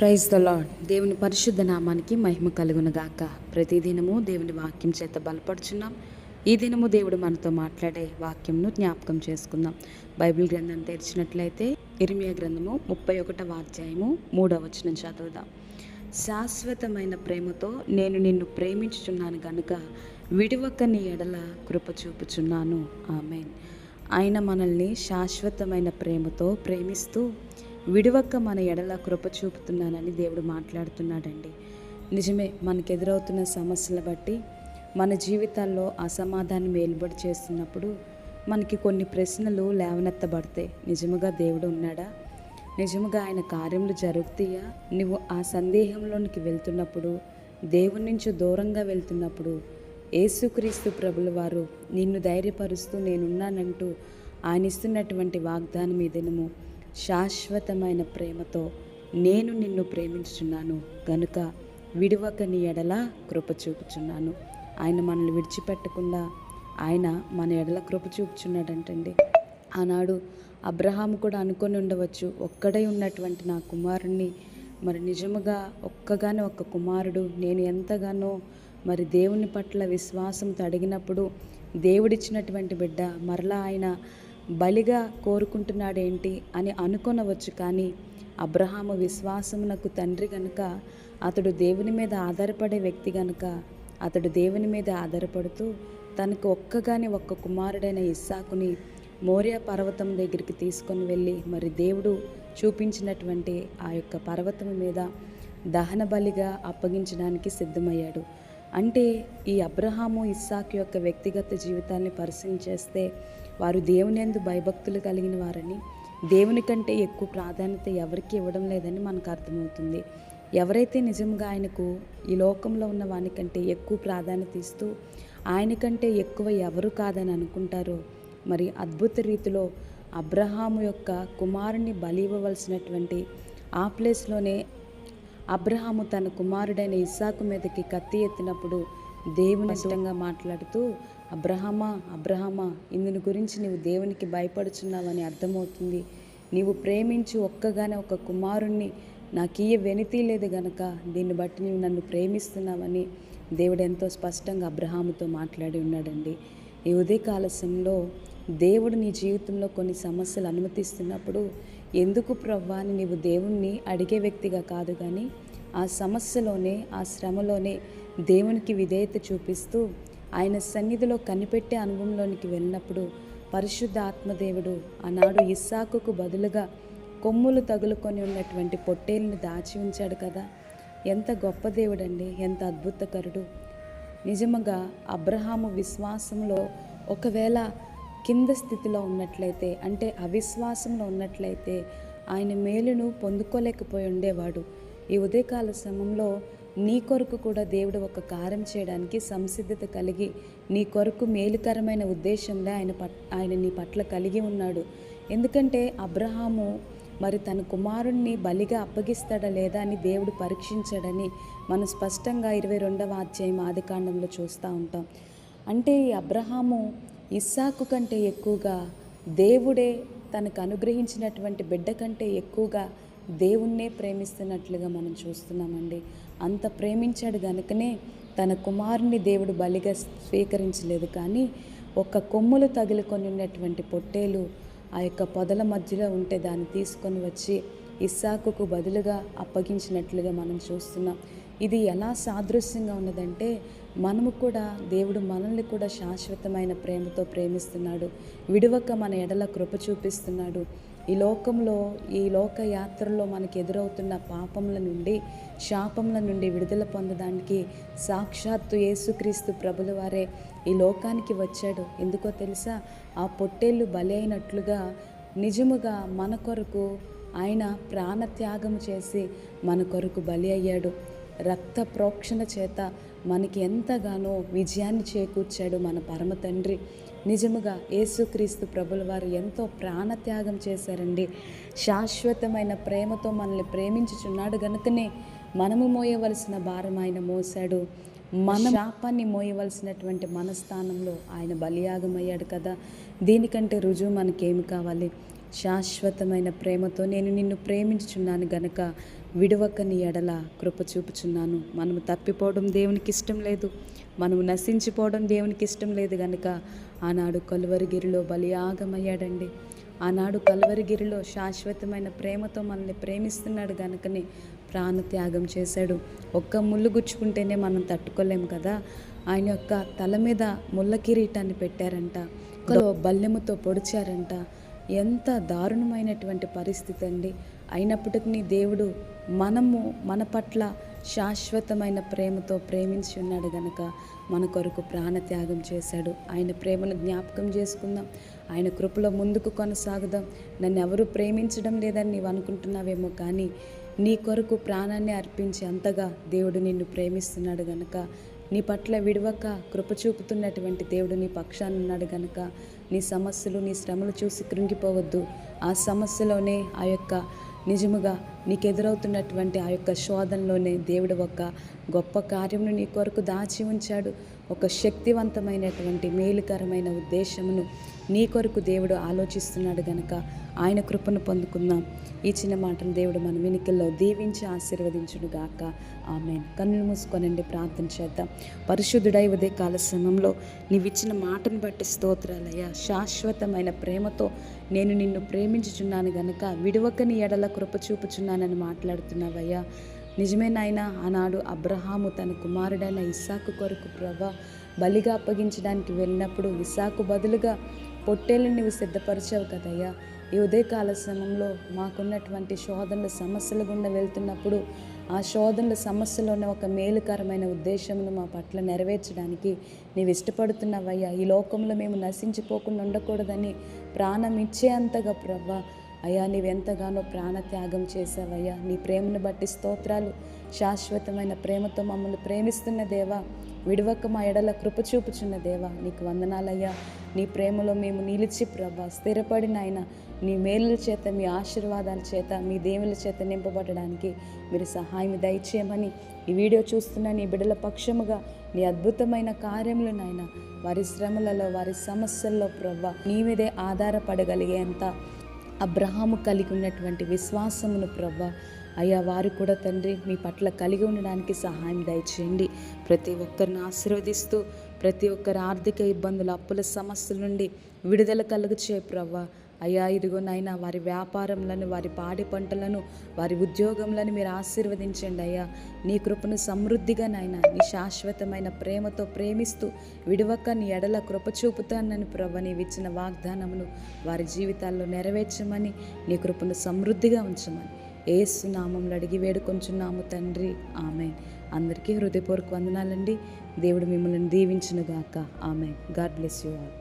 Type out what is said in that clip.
Praise the lord దేవుని పరిశుద్ధ నామానికి మహిమ కలుగునగాక. ప్రతిదినము దేవుని వాక్యం చేత బలపడుచున్నాం ఈ దినము దేవుడు మనతో మాట్లాడే వాక్యంను జ్ఞాపకం చేసుకుందాం. బైబిల్ గ్రంథం తెరిచినట్లయితే ఇరిమియా గ్రంథము ముప్పై ఒకటవ అధ్యాయము మూడవ వచనం చదువుదాం. శాశ్వతమైన ప్రేమతో నేను నిన్ను ప్రేమించుచున్నాను గనుక విడివక్క నీ ఎడల కృప చూపుచున్నాను. ఆమెన్. ఆయన మనల్ని శాశ్వతమైన ప్రేమతో ప్రేమిస్తూ విడివక్క మన ఎడల కృప చూపుతున్నానని దేవుడు మాట్లాడుతున్నాడండి. నిజమే మనకు ఎదురవుతున్న సమస్యల బట్టి మన జీవితాల్లో అసమాధానం ఏలుబడి చేస్తున్నప్పుడు మనకి కొన్ని ప్రశ్నలు లేవనెత్తబడతాయి. నిజముగా దేవుడు ఉన్నాడా? నిజముగా ఆయన కార్యములు జరుగుతాయా? నువ్వు ఆ సందేహంలోనికి వెళ్తున్నప్పుడు దేవుని నుంచి దూరంగా వెళ్తున్నప్పుడు యేసుక్రీస్తు ప్రభుల వారు నిన్ను ధైర్యపరుస్తూ నేనున్నానంటూ ఆయన ఇస్తున్నటువంటి వాగ్దానం ఏదైనా శాశ్వతమైన ప్రేమతో నేను నిన్ను ప్రేమించుచున్నాను. గనుక విడివక నీ ఎడల కృప చూపుచున్నాను. ఆయన మనల్ని విడిచిపెట్టకుండా ఆయన మన ఎడల కృప చూపుచున్నాడంటండి. ఆనాడు అబ్రహాం కూడా అనుకొని ఉండవచ్చు ఒక్కడై ఉన్నటువంటి నా కుమారుణ్ణి. మరి నిజముగా ఒక్కగానే ఒక్క కుమారుడు నేను ఎంతగానో మరి దేవుని పట్ల విశ్వాసంతో అడిగినప్పుడు దేవుడిచ్చినటువంటి బిడ్డ మరలా ఆయన బలిగా కోరుకుంటున్నాడేంటి అని అనుకొనవచ్చు కానీ అబ్రహాము విశ్వాసమునకు తండ్రి గనుక అతడు దేవుని మీద ఆధారపడే వ్యక్తి గనుక అతడు దేవుని మీద ఆధారపడుతూ తనకు ఒక్కగాని ఒక్క కుమారుడైన ఇస్సాకుని మోరియా పర్వతం దగ్గరికి తీసుకొని వెళ్ళి మరి దేవుడు చూపించినటువంటి ఆ యొక్క పర్వతం మీద దహన బలిగా అప్పగించడానికి సిద్ధమయ్యాడు. అంటే ఈ అబ్రహాము ఇస్సాకు యొక్క వ్యక్తిగత జీవితాన్ని పరిశీలించేస్తే వారు దేవుని ఎందు భయభక్తులు కలిగిన వారని దేవుని కంటే ఎక్కువ ప్రాధాన్యత ఎవరికి ఇవ్వడం లేదని మనకు అర్థమవుతుంది. ఎవరైతే నిజంగా ఆయనకు ఈ లోకంలో ఉన్న వానికంటే ఎక్కువ ప్రాధాన్యత ఇస్తూ ఆయన కంటే ఎక్కువ ఎవరు కాదని అనుకుంటారో మరి అద్భుత రీతిలో అబ్రహాము యొక్క కుమారుని బలి ఇవ్వవలసినటువంటి ఆ ప్లేస్లోనే అబ్రహాము తన కుమారుడైన ఇస్సాకు మీదకి కత్తి ఎత్తినప్పుడు దేవుని ఇష్టంగా మాట్లాడుతూ అబ్రహమా అబ్రహమా ఇందుని గురించి నీవు దేవునికి భయపడుచున్నావని అర్థమవుతుంది. నీవు ప్రేమించి ఒక్కగానే ఒక కుమారుణ్ణి నాకీయ వెనితీ లేదు గనక దీన్ని బట్టి నీవు నన్ను ప్రేమిస్తున్నావని దేవుడు ఎంతో స్పష్టంగా అబ్రహాముతో మాట్లాడి ఉన్నాడండి. ఈ ఉదయకాల దేవుడు నీ జీవితంలో కొన్ని సమస్యలు అనుమతిస్తున్నప్పుడు ఎందుకు ప్రవ్వా అని నీవు దేవుణ్ణి అడిగే వ్యక్తిగా కాదు కానీ ఆ సమస్యలోనే ఆ శ్రమలోనే దేవునికి విధేయత చూపిస్తూ ఆయన సన్నిధిలో కనిపెట్టే అనుభవంలోనికి వెళ్ళినప్పుడు పరిశుద్ధ ఆత్మదేవుడు ఆనాడు ఇస్సాకుకు బదులుగా కొమ్ములు తగులుకొని ఉన్నటువంటి పొట్టేల్ని దాచి ఉంచాడు కదా. ఎంత గొప్ప దేవుడండి ఎంత అద్భుతకరుడు. నిజముగా అబ్రహాము విశ్వాసంలో ఒకవేళ కింద స్థితిలో ఉన్నట్లయితే అంటే అవిశ్వాసంలో ఉన్నట్లయితే ఆయన మేలును పొందుకోలేకపోయి ఉండేవాడు. ఈ ఉదయకాల సమయంలో నీ కొరకు కూడా దేవుడు ఒక కార్యం చేయడానికి సంసిద్ధత కలిగి నీ కొరకు మేలుకరమైన ఉద్దేశంలో ఆయన పట్ ఆయన నీ పట్ల కలిగి ఉన్నాడు. ఎందుకంటే అబ్రహాము మరి తన కుమారుణ్ణి బలిగా అప్పగిస్తాడా లేదా అని దేవుడు పరీక్షించాడని మనం స్పష్టంగా ఇరవై రెండవ అధ్యాయం ఆదికాండంలో చూస్తూ ఉంటాం. అంటే ఈ అబ్రహాము ఇస్సాకు కంటే ఎక్కువగా దేవుడే తనకు అనుగ్రహించినటువంటి బిడ్డ కంటే ఎక్కువగా దేవుణ్ణే ప్రేమిస్తున్నట్లుగా మనం చూస్తున్నామండి. అంత ప్రేమించాడు గనుకనే తన కుమారుని దేవుడు బలిగా స్వీకరించలేదు. కానీ ఒక కొమ్ములు తగులుకొని ఉన్నటువంటి పొట్టేలు ఆ యొక్క పొదల మధ్యలో ఉంటే దాన్ని తీసుకొని వచ్చి ఇస్సాకుకు బదులుగా అప్పగించినట్లుగా మనం చూస్తున్నాం. ఇది ఎలా సాదృశ్యంగా ఉన్నదంటే మనము కూడా దేవుడు మనల్ని కూడా శాశ్వతమైన ప్రేమతో ప్రేమిస్తున్నాడు. విడువక మన ఎడల కృప చూపిస్తున్నాడు. ఈ లోకంలో ఈ లోక యాత్రలో మనకు ఎదురవుతున్న పాపముల నుండి శాపముల నుండి విడుదల పొందడానికి సాక్షాత్తు యేసుక్రీస్తు ప్రభుల వారే ఈ లోకానికి వచ్చాడు. ఎందుకో తెలుసా? ఆ పొట్టేళ్ళు బలి అయినట్లుగా నిజముగా మన కొరకు ఆయన ప్రాణత్యాగం చేసి మన కొరకు బలి అయ్యాడు. రక్త ప్రోక్షణ చేత మనకి ఎంతగానో విజయాన్ని చేకూర్చాడు మన పరమ తండ్రి. నిజముగా యేసుక్రీస్తు ప్రభుల వారు ఎంతో ప్రాణత్యాగం చేశారండి. శాశ్వతమైన ప్రేమతో మనల్ని ప్రేమించుచున్నాడు. గనుకనే మనము మోయవలసిన భారం ఆయన మోసాడు మన శాపాన్ని మోయవలసినటువంటి మన స్థానంలో ఆయన బలియాగమయ్యాడు కదా. దీనికంటే రుజువు మనకేమి కావాలి? శాశ్వతమైన ప్రేమతో నేను నిన్ను ప్రేమించుచున్నాను గనక విడవకని ఎడల కృప చూపుచున్నాను. మనము తప్పిపోవడం దేవునికి ఇష్టం లేదు. మనము నశించిపోవడం దేవునికి ఇష్టం లేదు గనుక ఆనాడు కలువరిగిరిలో బలియాగమయ్యాడండి ఆనాడు కలువరిగిరిలో శాశ్వతమైన ప్రేమతో మనల్ని ప్రేమిస్తున్నాడు గనుకనే ప్రాణత్యాగం చేశాడు. ఒక్క ముళ్ళు గుచ్చుకుంటేనే మనం తట్టుకోలేం కదా? ఆయన యొక్క తల మీద ముళ్ళ కిరీటాన్ని పెట్టారంట. బల్లెముతో పొడిచారంట. ఎంత దారుణమైనటువంటి పరిస్థితి అండి. అయినప్పటికీ దేవుడు మనము మన పట్ల శాశ్వతమైన ప్రేమతో ప్రేమించి ఉన్నాడు గనక మన కొరకు ప్రాణత్యాగం చేశాడు. ఆయన ప్రేమను జ్ఞాపకం చేసుకుందాం. ఆయన కృపలో ముందుకు కొనసాగుదాం. నన్ను ఎవరు ప్రేమించడం లేదని నీవు అనుకుంటున్నావేమో కానీ నీ కొరకు ప్రాణాన్ని అర్పించి అంతగా దేవుడు నిన్ను ప్రేమిస్తున్నాడు గనక నీ పట్ల విడవక కృప చూపుతున్నటువంటి దేవుడు నీ పక్షాన్ని ఉన్నాడు గనక నీ సమస్యలు నీ శ్రమలు చూసి కృంగిపోవద్దు. ఆ సమస్యలోనే ఆ యొక్క నిజముగా నీకు ఎదురవుతున్నటువంటి ఆ యొక్క శోధనలోనే దేవుడు ఒక గొప్ప కార్యమును నీ కొరకు దాచి ఉంచాడు. ఒక శక్తివంతమైనటువంటి మేలుకరమైన ఉద్దేశమును నీ కొరకు దేవుడు ఆలోచిస్తున్నాడు గనక ఆయన కృపను పొందుకుందాం. ఈ చిన్న మాటను దేవుడు మన వెనుకల్లో దీవించి ఆశీర్వదించును గాక ఆమె కన్నులు మూసుకొనండి ప్రార్థన చేద్దాం. పరిశుద్ధుడై ఉదయకాల సమయంలో నీవిచ్చిన మాటను బట్టి స్తోత్రాలయ్యా. శాశ్వతమైన ప్రేమతో నేను నిన్ను ప్రేమించుచున్నాను గనుక విడవక నీ ఎడల కృప చూపుచున్నానని మాట్లాడుతున్నావయ్యా. నిజమే నాయన ఆనాడు అబ్రహాము తన కుమారుడైన ఇస్సాకు కొరకు ప్రభా బలిగా అప్పగించడానికి వెళ్ళినప్పుడు ఇస్సాకు బదులుగా పొట్టేళ్ళని నువ్వు సిద్ధపరిచావు కదయ్యా. ఈ ఉదయకాల సమయంలో మాకున్నటువంటి శోధనల సమస్యల గుండా వెళ్తున్నప్పుడు ఆ శోధనల సమస్యలోనే ఒక మేలుకరమైన ఉద్దేశమును మా పట్ల నెరవేర్చడానికి నీవు ఇష్టపడుతున్నావయ్యా. ఈ లోకంలో మేము నశించిపోకుండా ఉండకూడదని ప్రాణం ఇచ్చేంతగా ప్రవ్వా. అయ్యా నీవెంతగానో ప్రాణత్యాగం చేసావయ్యా నీ ప్రేమను బట్టి స్తోత్రాలు శాశ్వతమైన ప్రేమతో మమ్మల్ని ప్రేమిస్తున్న దేవా విడవక మా ఎడల కృప చూపుచున్న దేవా నీకు వందనాలయ్యా. నీ ప్రేమలో మేము నిలిచి ప్రభా స్థిరపడిన ఆయన నీ మేలుల చేత మీ ఆశీర్వాదాల చేత మీ దేవుల చేత నింపబడడానికి మీరు సహాయం దయచేయమని ఈ వీడియో చూస్తున్న నీ బిడ్డల పక్షముగా నీ అద్భుతమైన కార్యములు నాయన వారి శ్రమలలో వారి సమస్యల్లో ప్రవ్వ నీ మీదే ఆధారపడగలిగేంత అబ్రహాము కలిగి ఉన్నటువంటి విశ్వాసమును ప్రభా అయ్యా వారు కూడా తండ్రి మీ పట్ల కలిగి ఉండడానికి సహాయం దయచేయండి. ప్రతి ఒక్కరిని ఆశీర్వదిస్తూ ప్రతి ఒక్కరి ఆర్థిక ఇబ్బందులు అప్పుల సమస్యల నుండి విడుదల కలుగు చే అయ్యా అయ్యా ఇదిగోనైనా వారి వ్యాపారంలను వారి పాడి పంటలను వారి ఉద్యోగంలను మీరు ఆశీర్వదించండి అయ్యా. నీ కృపను సమృద్ధిగా నాయన నీ శాశ్వతమైన ప్రేమతో ప్రేమిస్తూ విడవక నీ ఎడల కృప చూపుతానని ప్రభ నీవిచ్చిన వాగ్దానమును వారి జీవితాల్లో నెరవేర్చమని నీ కృపను సమృద్ధిగా ఉంచమని. ఏసు నామంలో అడిగి వేడుకొంచున్నాము తండ్రి. ఆమె అందరికీ హృదయపూర్వక వందనాలండి. దేవుడు మిమ్మల్ని దీవించునుగాక. ఆమె గాడ్ బ్లెస్ యూ ఆల్.